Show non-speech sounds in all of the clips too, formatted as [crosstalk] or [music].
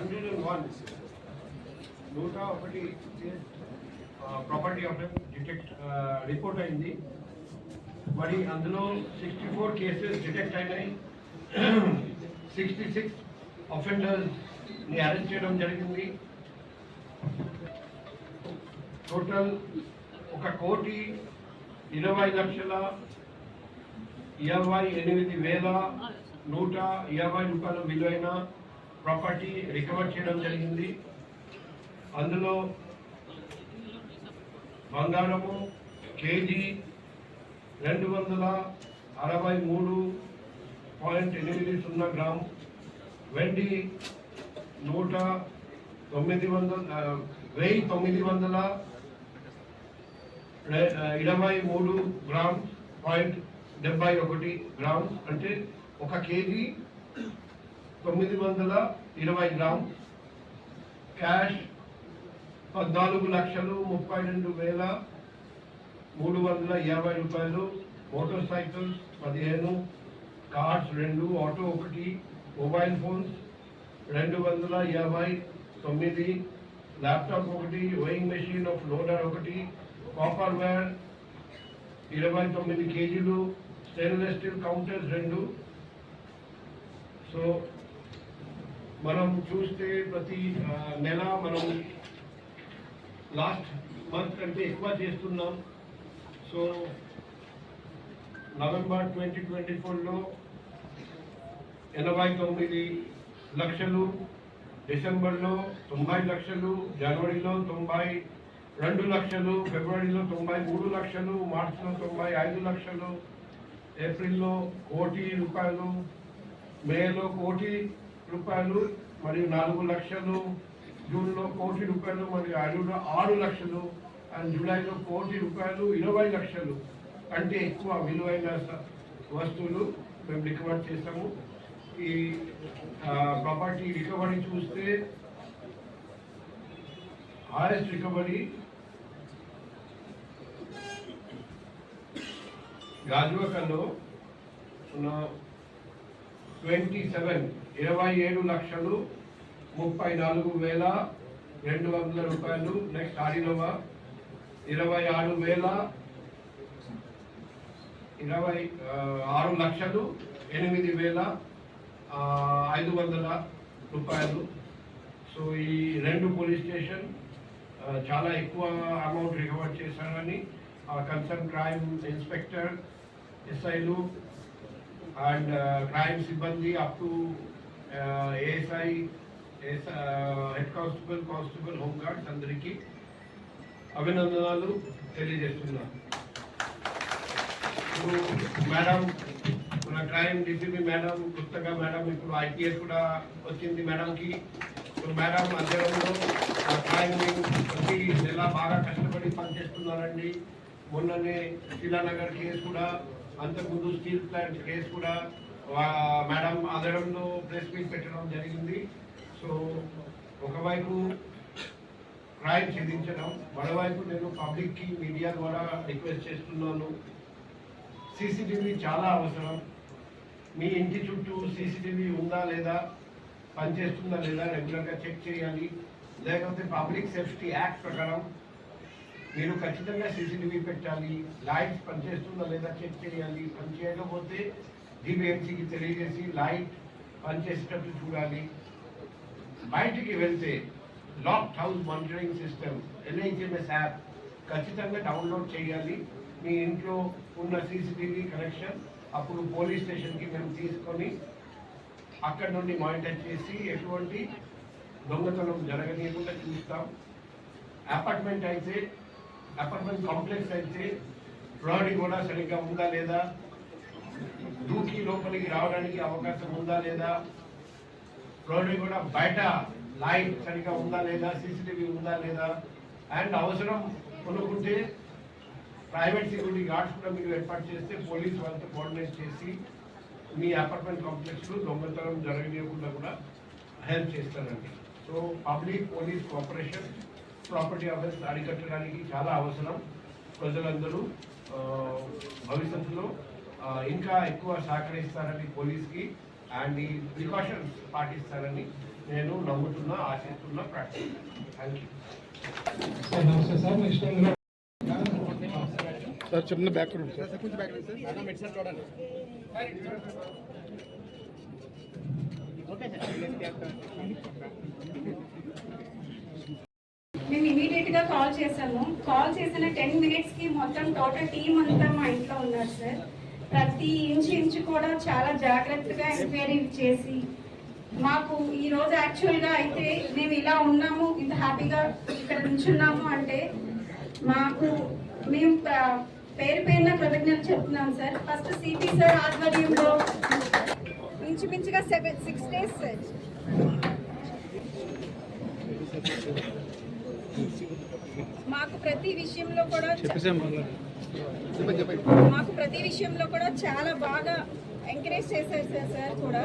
Hundred and one. నూట ఒకటి property of detect report అయింది. మరి అందులో సిక్స్టీ ఫోర్ కేసెస్ డిటెక్ట్ అయినాయి. సిక్స్టీ సిక్స్ అఫెండర్స్ని అరెస్ట్ చేయడం జరిగింది. టోటల్ ఒక కోటి ఇరవై లక్షల ఇరవై ఎనిమిది వేల నూట ఇరవై రూపాయల విలువైన ప్రాపర్టీ రికవర్ చేయడం జరిగింది. అందులో బంగారము కేజీ రెండు వందల అరవై మూడు పాయింట్ ఎనిమిది సున్నా గ్రామ్ వెండి నూట తొమ్మిది వందల వెయ్యి తొమ్మిది వందల ఇరవై మూడు గ్రామ్ పాయింట్ డెబ్బై ఒకటి గ్రామ్ అంటే ఒక కేజీ తొమ్మిది వందల ఇరవై గ్రామ్. క్యాష్ పద్నాలుగు లక్షలు ముప్పై రెండు వేల మూడు వందల యాభై రూపాయలు. మోటార్ సైకిల్స్ పదిహేను. కార్స్ రెండు. ఆటో ఒకటి. మొబైల్ ఫోన్స్ రెండు వందల యాభై తొమ్మిది. ల్యాప్టాప్ ఒకటి. వెయింగ్ మెషిన్ ఆఫ్ లోడర్ ఒకటి. కాపర్ వేర్ ఇరవై తొమ్మిది కేజీలు. స్టెయిన్లెస్ స్టీల్ కౌంటర్స్ రెండు. సో మనం చూస్తే ప్రతి నెల మనం లాస్ట్ మంత్ కంటే ఎక్కువ చేస్తున్నాం. సో నవంబర్ ట్వంటీ ట్వంటీ ఫోర్లో ఎనభై తొమ్మిది లక్షలు డిసెంబర్లో తొంభై లక్షలు జనవరిలో తొంభై రెండు లక్షలు ఫిబ్రవరిలో తొంభై మూడు లక్షలు మార్చిలో తొంభై ఐదు లక్షలు ఏప్రిల్లో కోటి రూపాయలు మేలో కోటి రూపాయలు మరియు నాలుగు లక్షలు జూన్లో కోటి రూపాయలు మరియు ఆరు ఆరు లక్షలు అండ్ జూలైలో కోటి రూపాయలు ఇరవై లక్షలు అంటే ఎక్కువ విలువైన వస్తువులు మేము రికవర్ చేస్తాము. ఈ ప్రాపర్టీ రికవరీ చూస్తే హైయెస్ట్ రికవరీ గాజువకల్లో ఉన్న ట్వంటీ సెవెన్ ఇరవై ఏడు లక్షలు ముప్పై నాలుగు వేల రెండు వందల రూపాయలు. నెక్స్ట్ ఆడినవ ఇరవై ఆరు వేల ఇరవై ఆరు లక్షలు ఎనిమిది వేల ఐదు వందల రూపాయలు. సో ఈ రెండు పోలీస్ స్టేషన్ చాలా ఎక్కువ అమౌంట్ రికవర్ చేశారని కన్సర్న్ క్రైమ్ ఇన్స్పెక్టర్ ఎస్ఐలు అండ్ uh, క్రైమ్ సిబ్బంది up to ASI head constable constable home guards అందరికీ అభినందనలు తెలియజేస్తున్నాను ఇప్పుడు మేడం మన క్రైమ్ డిసిపి మేడం కొత్తగా మేడం ఇప్పుడు ఐపీఎస్ కూడా వచ్చింది మేడంకి ఇప్పుడు మేడం అధ్యయనంలో క్రైమ్ ప్రతి నెల బాగా కష్టపడి పనిచేస్తున్నారండి. మొన్ననే శిలానగర్ కేసు కూడా అంతకుముందు స్టీల్ ప్లాంట్ కేసు కూడా మేడం ఆధారంలో ప్రెస్ మీట్ పెట్టడం జరిగింది. సో ఒకవైపు క్రైమ్ ఛేదించడం మరోవైపు నేను పబ్లిక్కి మీడియా ద్వారా రిక్వెస్ట్ చేస్తున్నాను. సీసీటీవీ చాలా అవసరం. మీ ఇంటి చుట్టూ సీసీటీవీ ఉందా లేదా పనిచేస్తుందా లేదా రెగ్యులర్గా చెక్ చేయాలి. లేకపోతే పబ్లిక్ సేఫ్టీ యాక్ట్ ప్రకారం మీరు ఖచ్చితంగా సీసీటీవీ పెట్టాలి లైట్స్ పనిచేస్తుందా లేదా చెక్ చేయాలి పని చేయకపోతే డిబిఎంసీకి తెలియజేసి లైట్ పనిచేసేటట్టు చూడాలి. బయటికి వెళ్తే lock house monitoring system NHMS app ఖచ్చితంగా డౌన్లోడ్ చేయాలి. మీ ఇంట్లో ఉన్న సీసీటీవీ కనెక్షన్ అప్పుడు పోలీస్ స్టేషన్కి మేము తీసుకొని అక్కడ నుండి మానిటర్ చేసి ఎటువంటి దొంగతనం జరగనీయకుండా చూస్తాం. అపార్ట్మెంట్ అయితే అపార్ట్మెంట్ కాంప్లెక్స్ అయితే ఫ్లోరింగ్ కూడా సరిగ్గా ఉందా లేదా? దూకి లోపలికి రావడానికి అవకాశం ఉందా లేదా? రోడ్డు కూడా బయట లైట్ సరిగా ఉందా లేదా? సీసీటీవీ ఉందా లేదా? అండ్ అవసరం కొనుక్కుంటే ప్రైవేట్ సెక్యూరిటీ గార్డ్స్ కూడా మీరు ఏర్పాటు చేస్తే పోలీస్ వాళ్ళతో కోఆర్డినేట్ చేసి మీ అపార్ట్మెంట్ కాంప్లెక్స్లో దొంగతనం జరగనీయకుండా కూడా హెల్ప్ చేస్తారండి. So public police cooperation property offence అరికట్టడానికి చాలా అవసరం. ప్రజలందరూ భవిష్యత్తులో ఇంకా ఎక్కువ సహకరిస్తారని పోలీస్కి అండ్ ఈ ప్రికాషన్స్ పాటిస్తారని నేను నమ్ముతున్నా ఆశిస్తున్నా ప్రార్థిస్తున్నాను thank you sir namaste sir next time sir చిన్న బ్యాక్ సార్. మేము ఇమీడియట్ గా కాల్ చేశాము కాల్ చేసిన టెన్ మినిట్స్కి మొత్తం టోటల్ టీం అంతా మా ఇంట్లో ఉన్నారు సార్. ప్రతి ఇంచు ఇంచు కూడా చాలా జాగ్రత్తగా ఎంక్వైరీ చేసి మాకు ఈ రోజు యాక్చువల్గా అయితే మేము ఇలా ఉన్నాము ఇంత హ్యాపీగా ఇక్కడ నుంచున్నాము అంటే మాకు మేము పేరు పేరున కృతజ్ఞతలు చెప్తున్నాం సార్. ఫస్ట్ సిపి సార్ ఆధ్వర్యంలో ఇంచుమించుగా సెవెన్ సిక్స్ డేస్ సార్. మాకు ప్రతి విషయంలో కూడా మాకు ప్రతి విషయంలో కూడా చాలా బాగా ఎంకరేజ్ చేశారు సార్ సార్ కూడా.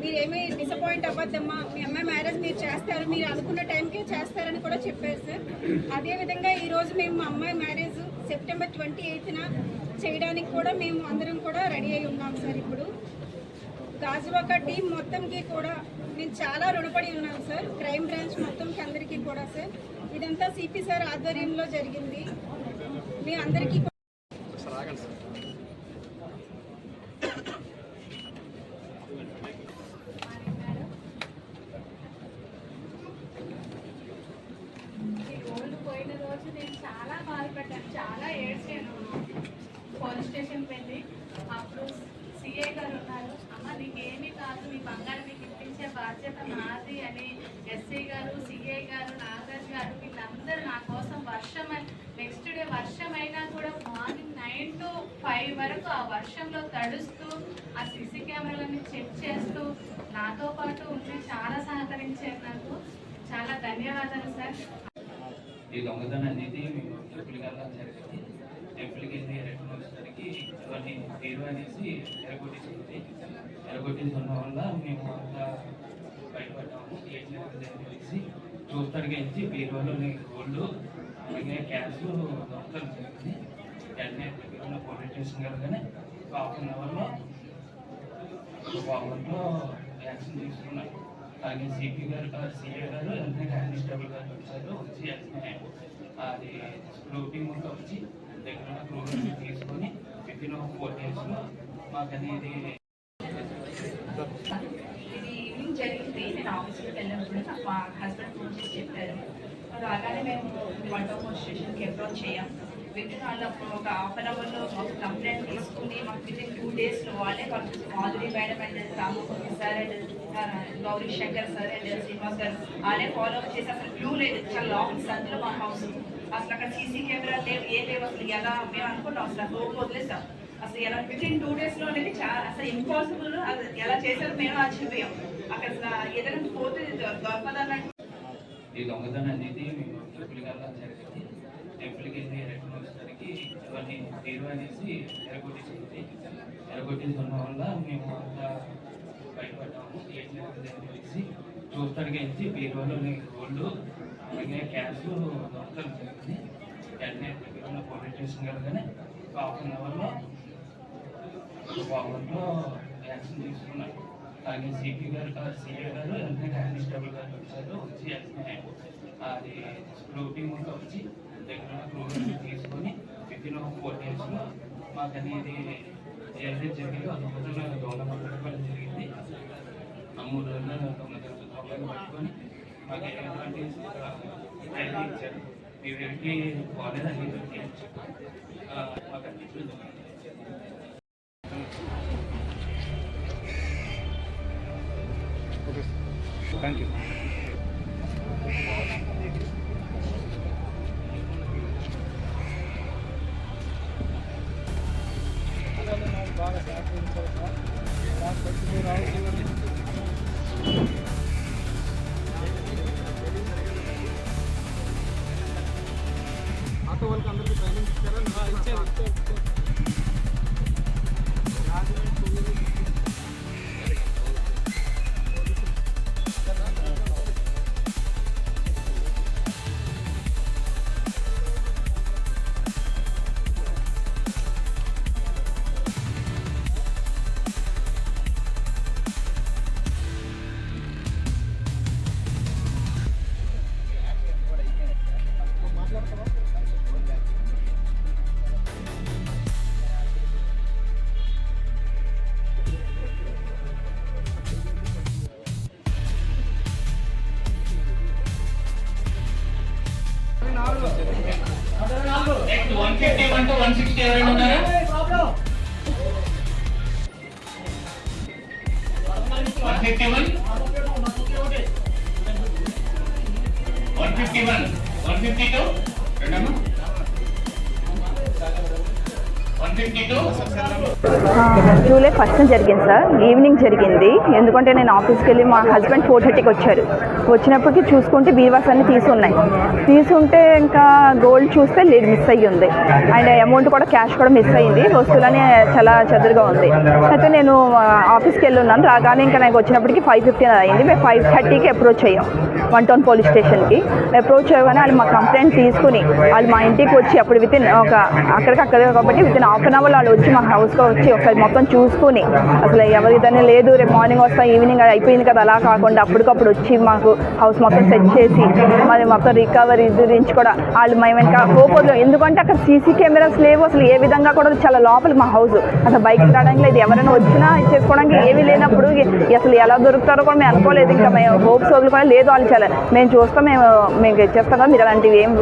మీరేమీ డిసప్పాయింట్ అవ్వద్దమ్మా. మీ అమ్మాయి మ్యారేజ్ మీరు చేస్తారు మీరు అనుకున్న టైంకే చేస్తారని కూడా చెప్పారు సార్. అదేవిధంగా ఈరోజు మేము మా అమ్మాయి మ్యారేజ్ సెప్టెంబర్ ట్వంటీ ఎయిత్న చేయడానికి కూడా మేము అందరం కూడా రెడీ అయి ఉన్నాం సార్ ఇప్పుడు. గాజువాక టీం మొత్తంకి కూడా నేను చాలా రుణపడి ఉన్నాను సార్. క్రైమ్ బ్రాంచ్ మొత్తంకి అందరికీ కూడా సార్. ఇదంతా సిపి సార్ ఆధ్వర్యంలో జరిగింది. మీ అందరికీ కూడా ఈ గోల్డ్ పోయిన రోజు నేను చాలా బాధపడ్డాను. చాలా ఏడ్చాను. పోలీస్ స్టేషన్కి వెళ్ళి అప్పుడు సిఐ గారు ఉన్నారు. అమ్మ నీకేమీ కాదు నీ బంగారం నీకు ఇప్పించే బాధ్యత నాది అని ఎస్ఐ గారు సిఐ గారు నాగరాజ్ గారు వీళ్ళందరూ నా కోసం వర్షం నెక్స్ట్ డే వర్షం అయినా కూడా మార్నింగ్ నైన్ టు ఫైవ్ వరకు ఆ వర్షంలో తడుస్తూ ఆ సీసీ కెమెరాలన్నీ చెక్ చేస్తూ నాతో పాటు ఉండి చాలా సహకరించారు నాకు. చాలా ధన్యవాదాలు సార్. ఈ దొంగతనం అనేది మేము జరిగింది టెంపుల్కి వెళ్ళి రిటర్న్ వచ్చేసరికి ఇవన్నీ పేరు అనేసి ఎరగొట్టేసింది. ఎరగొట్టేసి వల్ల మేము అంతా బయటపడ్డాము. ఏం జరిగింది అనేసి చూస్తాడికి వెళ్ళి గోల్డ్ అలాగే క్యాష్ దొంగతనం జరిగింది. వెంటనే దగ్గర ఉన్న పోలీస్ స్టేషన్ వెళ్ళగానే హాఫ్ అన్ అవర్లో అవర్లో యాక్షన్ తీసుకున్నారు అలాగే సిపి గారు సిఏ గారు వెంటనే కానిస్టేబుల్ గారు వచ్చారు. వచ్చి వెంటనే అది స్క్రూటింగ్ వచ్చి దగ్గర ఉన్న తీసుకొని విత్ ఇన్ ఫోర్ డేస్లో మాకు అనేది ఇది ఈవినింగ్ జరిగింది నేను ఆఫీస్కి వెళ్ళినప్పుడు నాకు మా హస్బెండ్ ఫోన్ చేసి చెప్పారు రాగానే మేము మండపం స్టేషన్కి అప్రోచ్ చేయం విత్ ఇన్ వాళ్ళప్పుడు ఒక హాఫ్ అన్ అవర్లో మాకు కంప్లైంట్ తీసుకుని మాకు విత్ ఇన్ టూ డేస్లో వాళ్ళే పంపిస్తారు Madhuri madam and Ramamurthy sir and Gauri Shankar sir and Srinivas గారు వాళ్ళే ఫాలో అప్ చేసి అసలు క్లూ లేదు చాలా లాంగ్ సందులో మా హౌస్ అసలు అక్కడ సీసీ కెమెరా లేవు ఏ లేవు అసలు. ఎలా మేము అనుకున్నాం అసలు రోడ్ వదిలేసాం. అసలు ఎలా విత్ ఇన్ టూ డేస్లో అనేది చాలా అసలు ఇంపాసిబుల్ అది ఎలా చేశారు మేము ఆశ్చర్యపోయాం. అక్కడ అసలు ఏదైనా పోతే దొరకదన్నట్టు ఈ దొంగతనం అనేది మేము టెంపుల్కి వెళ్ళడం జరిగింది. టెంపుల్కి వెళ్ళి రిటర్న్ వచ్చేసరికి ఇవన్నీ తీరు అనేసి ఎరగొట్టేసింది. ఎరగొట్టేసి ఉన్న వల్ల మేము అంతా బయటపడ్డాము. ఏం జరిగింది అనేసి చూస్తాడికి వెళ్ళి బీరువాలోని గోల్డ్ అలాగే క్యాష్ దొంగతనం జరిగింది వెంటనే దగ్గర ఉన్న పోలీస్ స్టేషన్ వెళ్ళగానే హాఫ్ అన్ అవర్లో అవర్లో యాక్షన్ తీసుకున్నారు. అలాగే సిపి గారు సిఏ గారు వెంటనే కానిస్టేబుల్ గారు వచ్చారు వచ్చి వెంటనే అది స్క్రూటింగ్ మొత్తం వచ్చి దగ్గర క్రూని తీసుకొని విత్ ఒక ఫోర్ డేస్లో మాకు అనేది ఏదైతే జరిగిందో అది రోజుల్లో దొంగ పట్టుకోవడం జరిగింది. ఆ మూడు రోజుల్లో దొంగ దొంగలు పట్టుకొని మాకు ఎటువంటి ట్రైనింగ్ ఇచ్చారు మీ ఎవరికి పోలేదని ఎవరికి మాకు అన్నింటిలో ఓకే 151 151 152 జూలై ఫస్ట్ జరిగింది సార్. ఈవినింగ్ జరిగింది. ఎందుకంటే నేను ఆఫీస్కి వెళ్ళి మా హస్బెండ్ ఫోర్ థర్టీకి వచ్చారు. వచ్చినప్పటికీ చూసుకుంటే బీవాస్ అన్ని తీసున్నాయి. తీసుంటే ఇంకా గోల్డ్ చూస్తే లేదు మిస్ అయ్యి ఉంది అండ్ అమౌంట్ కూడా క్యాష్ కూడా మిస్ అయ్యింది. వస్తువులని చాలా చదురుగా ఉంది. అయితే నేను ఆఫీస్కి వెళ్ళి ఉన్నాను రాగానే ఇంకా నాకు వచ్చినప్పటికి ఫైవ్ ఫిఫ్టీన్ అయింది. మేము ఫైవ్ థర్టీకి అప్రోచ్ అయ్యాం. వన్ టౌన్ పోలీస్ స్టేషన్కి. అప్రోచ్ అవ్వగానే వాళ్ళు మా కంప్లైంట్ తీసుకుని వాళ్ళు మా ఇంటికి వచ్చి అప్పుడు వితిన్ ఒక అక్కడికి అక్కడ కాబట్టి విత్ ఆఫ్ పక్కన వాళ్ళు వచ్చి మా హౌస్లో వచ్చి ఒకసారి మొత్తం చూసుకుని అసలు ఎవరిదైనా లేదు రేపు మార్నింగ్ వస్తాం ఈవినింగ్ అయిపోయింది కదా అలా కాకుండా అప్పటికప్పుడు వచ్చి మాకు హౌస్ మొత్తం సెట్ చేసి మరి మొత్తం రికవరీ గురించి కూడా వాళ్ళు మేము ఇంకా కోపంలో ఎందుకంటే అక్కడ సీసీ కెమెరాస్ లేవు అసలు ఏ విధంగా కూడా చాలా లోపలికి మా హౌస్. అసలు బైక్ రావడానికి లేదు ఎవరైనా వచ్చినా చేసుకోవడానికి ఏమీ లేనప్పుడు అసలు ఎలా దొరుకుతారో కూడా మేము అనుకోలేదు ఇంకా మేము హోప్స్ వదులుకొని లేదు వాళ్ళు చాలా. మేము చూస్తాం మేము మేము చేస్తాం కదా మీరు అలాంటివి ఏం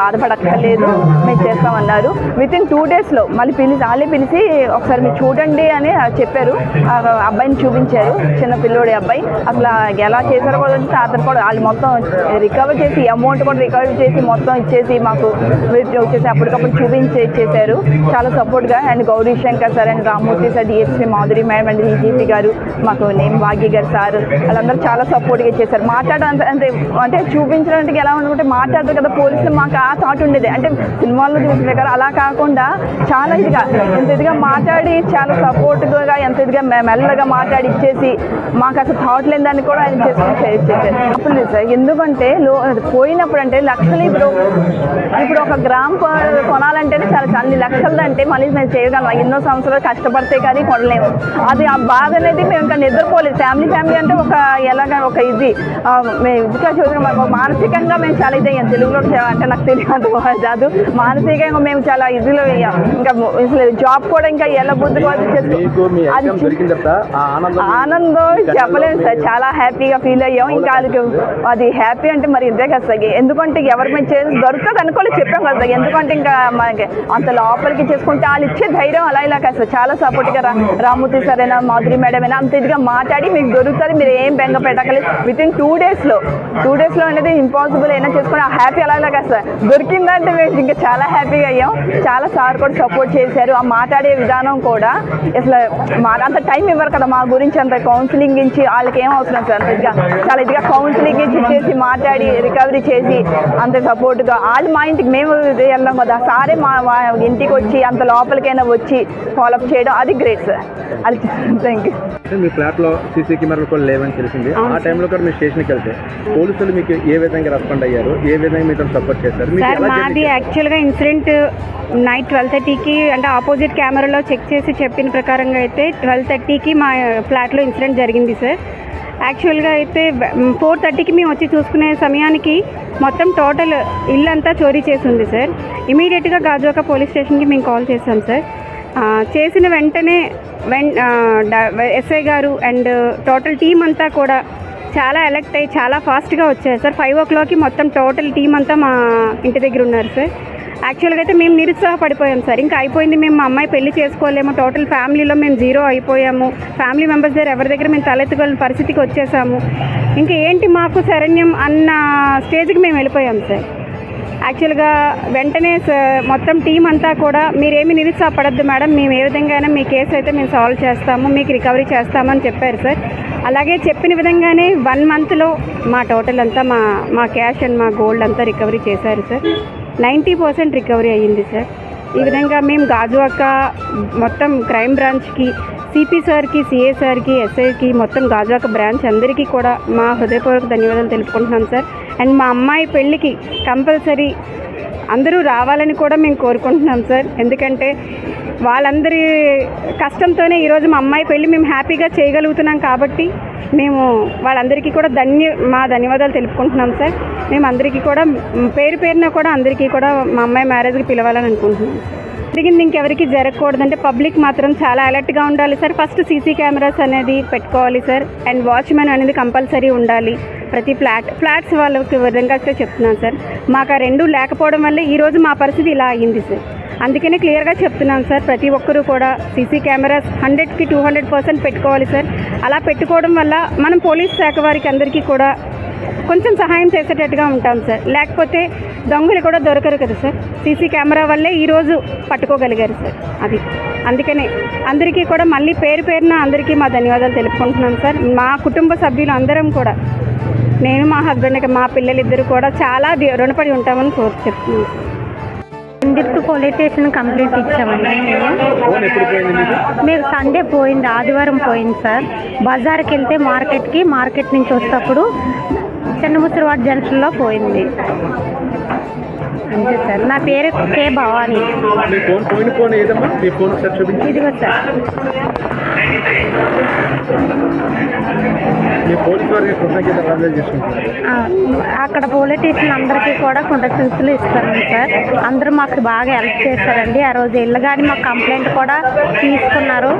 బాధపడక్కర్లేదు మేము చేస్తామన్నారు. విత్ ఇన్ టూ డేస్లో మళ్ళీ పిలిచి వాళ్ళే పిలిచి ఒకసారి మీరు చూడండి అని చెప్పారు. ఆ అబ్బాయిని చూపించారు చిన్న పిల్లోడి అబ్బాయి. అసలు ఎలా చేశారో కూడా తెలిసి అతను కూడా వాళ్ళు మొత్తం రికవర్ చేసి అమౌంట్ కూడా రికవర్ చేసి మొత్తం ఇచ్చేసి మాకు వచ్చేసి అప్పటికప్పుడు చూపించి ఇచ్చేసారు చాలా సపోర్ట్గా and Gauri Shankar sir and Rammurthy sir DSP Madhuri madam and DGP గారు మాకు నేమ్ భాగ్య గారు సార్ వాళ్ళందరూ చాలా సపోర్ట్గా ఇచ్చేసారు మాట్లాడడం అంటే అంటే చూపించడానికి ఎలా ఉందంటే మాట్లాడదు కదా పోలీసులు మాకు ఆ థాట్ ఉండేది. అంటే సినిమాల్లో చూసిన కదా అలా కాకుండా చాలా ఇదిగా ఎంత ఇదిగా మాట్లాడి చాలా సపోర్ట్గా ఎంత ఇదిగా మెల్లగా మాట్లాడి ఇచ్చేసి మాకు అసలు థాట్ లేని దాన్ని కూడా ఆయన చేసుకుని షేర్ చేశారు. అప్పుడు లేదు సార్ ఎందుకంటే లో పోయినప్పుడు అంటే లక్షలు ఇప్పుడు ఇప్పుడు ఒక గ్రామ్ కొనాలంటేనే చాలా అన్ని లక్షలు అంటే మళ్ళీ మేము చేయగలం. ఎన్నో సంవత్సరాలు కష్టపడితే కానీ కొనలేము. అది ఆ బాధ అనేది మేము ఇంకా నిద్రపోలేదు. ఫ్యామిలీ ఫ్యామిలీ అంటే ఒక ఎలాగ ఒక ఇది. మేము ఇదిగా చూసిన మానసికంగా మేము చాలా ఇదయ్యాం. తెలుగులో అంటే నాకు తెలియదు [laughs] కాదు. మానసికంగా మేము చాలా ఇదిలో అయ్యాం. ఇంకా అసలు జాబ్ కూడా ఇంకా ఎలా బుద్ధి ఆ ఆనందం చెప్పలేము సార్. చాలా హ్యాపీగా ఫీల్ అయ్యాం. ఇంకా వాళ్ళకి అది హ్యాపీ అంటే మరి ఇదే కదా సార్. ఎందుకంటే ఎవరి మీద చేసి దొరుకుతుంది అనుకోలేదు చెప్పాం కదా సార్. ఎందుకంటే ఇంకా మనకి అంత లోపలికి చేసుకుంటే వాళ్ళు ఇచ్చే ధైర్యం అలా ఇలా కాదు సార్. చాలా సపోర్ట్గా రా రామూర్తి సార్ అయినా మాధురి మేడం అయినా అంత ఇదిగా మాట్లాడి మీకు దొరుకుతుంది. మీరు ఏం బెంగ పెట్టకలేదు. విత్ ఇన్ టూ డేస్లో టూ డేస్లో అనేది ఇంపాసిబుల్ అయినా చేసుకుని హ్యాపీ అలా ఇలా కాదు సార్. దొరికిందంటే మేము ఇంకా చాలా హ్యాపీగా అయ్యాం. చాలా సార్ కూడా సపోర్ట్ సపోర్ట్ చేశారు ఆ మాట్లాడే విధానం కూడా అసలు మా అంత టైం ఇవ్వరు కదా మా గురించి అంత కౌన్సిలింగ్ ఇచ్చి వాళ్ళకి ఏం అవసరం సార్? ఇదిగా చాలా ఇదిగా కౌన్సిలింగ్ ఇచ్చి చేసి మాట్లాడి రికవరీ చేసి అంత సపోర్ట్గా వాళ్ళు మా ఇంటికి మేము వెళ్ళాం కదా సారే మా ఇంటికి వచ్చి అంత లోపలికైనా వచ్చి ఫాలోఅప్ చేయడం అది గ్రేట్ సార్. అది థ్యాంక్ యూ. మీ ఫ్లాట్లో సీసీ కెమెరాలు కూడా లేవని తెలిసింది. ఆ టైంలో కూడా మీరు స్టేషన్కి వెళ్తే పోలీసులు మీకు ఏ విధంగా రెస్పాండ్ అయ్యారు? ఏ విధంగా మీతో సపోర్ట్ చేశారు? సార్ మాది? యాక్చువల్గా ఇన్సిడెంట్ నైట్ ట్వెల్వ్ థర్టీకి అంటే ఆపోజిట్ కెమెరాలో చెక్ చేసి చెప్పిన ప్రకారంగా అయితే ట్వెల్వ్ థర్టీకి మా ఫ్లాట్లో ఇన్సిడెంట్ జరిగింది సార్ యాక్చువల్గా అయితే ఫోర్ థర్టీకి మేము వచ్చి చూసుకునే సమయానికి మొత్తం టోటల్ ఇల్లు అంతా చోరీ చేసి ఉంది సార్ ఇమీడియట్గా గాజువాక పోలీస్ స్టేషన్కి మేము కాల్ చేసాం సార్ చేసిన వెంటనే వెన్ ఎస్ఐ గారు అండ్ టోటల్ టీం అంతా కూడా చాలా ఎలక్ట్ అయ్యి చాలా ఫాస్ట్గా వచ్చారు. సార్ ఫైవ్ ఓ క్లాక్కి మొత్తం టోటల్ టీం అంతా మా ఇంటి దగ్గర ఉన్నారు సార్. యాక్చువల్గా అయితే మేము నిరుత్సాహపడిపోయాం సార్. ఇంకా అయిపోయింది మేము మా అమ్మాయి పెళ్ళి చేసుకోలేము. టోటల్ ఫ్యామిలీలో మేము జీరో అయిపోయాము. ఫ్యామిలీ మెంబర్స్ దగ్గర ఎవరి దగ్గర మేము తలెత్తుకోలేని పరిస్థితికి వచ్చేసాము. ఇంకా ఏంటి మాకు శరణ్యం అన్న స్టేజ్కి మేము వెళ్ళిపోయాం సార్. యాక్చువల్గా వెంటనే మొత్తం టీం అంతా కూడా మీరేమి నిరుత్సాహపడద్దు మేడం. మేము ఏ విధంగా అయినా మీ కేసు అయితే మేము సాల్వ్ చేస్తాము మీకు రికవరీ చేస్తామని చెప్పారు సార్. అలాగే చెప్పిన విధంగానే వన్ మంత్లో మా టోటల్ అంతా మా మా క్యాష్ అండ్ మా గోల్డ్ అంతా రికవరీ చేశారు సార్. నైంటీ పర్సెంట్ రికవరీ అయ్యింది సార్. ఈ విధంగా మేము గాజువాక మొత్తం క్రైమ్ బ్రాంచ్కి సిపి సార్కి సిఏ సార్కి ఎస్ఐకి మొత్తం గాజువాక బ్రాంచ్ అందరికీ కూడా మా హృదయపూర్వక ధన్యవాదాలు తెలుపుకుంటున్నాం సార్ అండ్ మా అమ్మాయి పెళ్ళికి కంపల్సరీ అందరూ రావాలని కూడా మేము కోరుకుంటున్నాం సార్. ఎందుకంటే వాళ్ళందరి కష్టంతోనే ఈరోజు మా అమ్మాయి పెళ్ళి మేము హ్యాపీగా చేయగలుగుతున్నాం కాబట్టి మేము వాళ్ళందరికీ కూడా ధన్య మా ధన్యవాదాలు తెలుపుకుంటున్నాం సార్. మేము అందరికీ కూడా పేరు పేరున కూడా అందరికీ కూడా మా అమ్మాయి మ్యారేజ్కి పిలవాలని అనుకుంటున్నాం. జరిగింది ఇంకెవరికి జరగకూడదంటే పబ్లిక్ మాత్రం చాలా అలర్ట్గా ఉండాలి సార్. ఫస్ట్ సీసీ కెమెరాస్ అనేది పెట్టుకోవాలి సార్. అండ్ వాచ్మెన్ అనేది కంపల్సరీ ఉండాలి. ప్రతి ఫ్లాట్ ఫ్లాట్స్ వాళ్ళకి విధంగా అయితే చెప్తున్నాను సార్. మాకు ఆ రెండు లేకపోవడం వల్ల ఈరోజు మా పరిస్థితి ఇలా అయ్యింది సార్. అందుకనే క్లియర్గా చెప్తున్నాను సార్ ప్రతి ఒక్కరూ కూడా సీసీ కెమెరాస్ హండ్రెడ్కి టూ హండ్రెడ్ పర్సెంట్ పెట్టుకోవాలి సార్. అలా పెట్టుకోవడం వల్ల మనం పోలీస్ శాఖ వారికి అందరికీ కూడా కొంచెం సహాయం చేసేటట్టుగా ఉంటాం సార్. లేకపోతే దొంగలు కూడా దొరకరు కదా సార్. సీసీ కెమెరా వల్లే ఈరోజు పట్టుకోగలిగారు సార్. అది. అందుకనే అందరికీ కూడా మళ్ళీ పేరు పేరున అందరికీ మా ధన్యవాదాలు తెలుపుకుంటున్నాను సార్. మా కుటుంబ సభ్యులు అందరం కూడా నేను మా హస్బెండ్ మా పిల్లలిద్దరు కూడా చాలా ది- రుణపడి ఉంటామని కోరు చెప్తున్నాను సార్. ఇండిప్ట్ పోలీస్ స్టేషన్ కంప్లైంట్ ఇచ్చామండి మీరు సండే పోయింది ఆదివారం పోయింది సార్. బజార్కి వెళ్తే మార్కెట్కి మార్కెట్ నుంచి వస్తప్పుడు చిన్నముసరివాడ జంక్షన్లో పోయింది. అంతే సార్. నా పేరు కే భవానీ. మీ ఫోన్ పోయిన ఫోన్ ఏదమ్మా? మీ ఫోన్ ఒకసారి చూపించి. ఇదిగో సార్. మీ పోలీస్ వారికి కృతజ్ఞత ప్రార్థన చేసుకుంటున్నారు ఆ, అక్కడ పోలీస్ స్టేషన్ అందరికీ కూడా కృతజ్ఞతలు ఇస్తాను సార్. అందరూ మాకు బాగా హెల్ప్ చేశారండి. ఆ రోజు వెళ్ళగానే మాకు కంప్లైంట్ కూడా తీసుకున్నారు.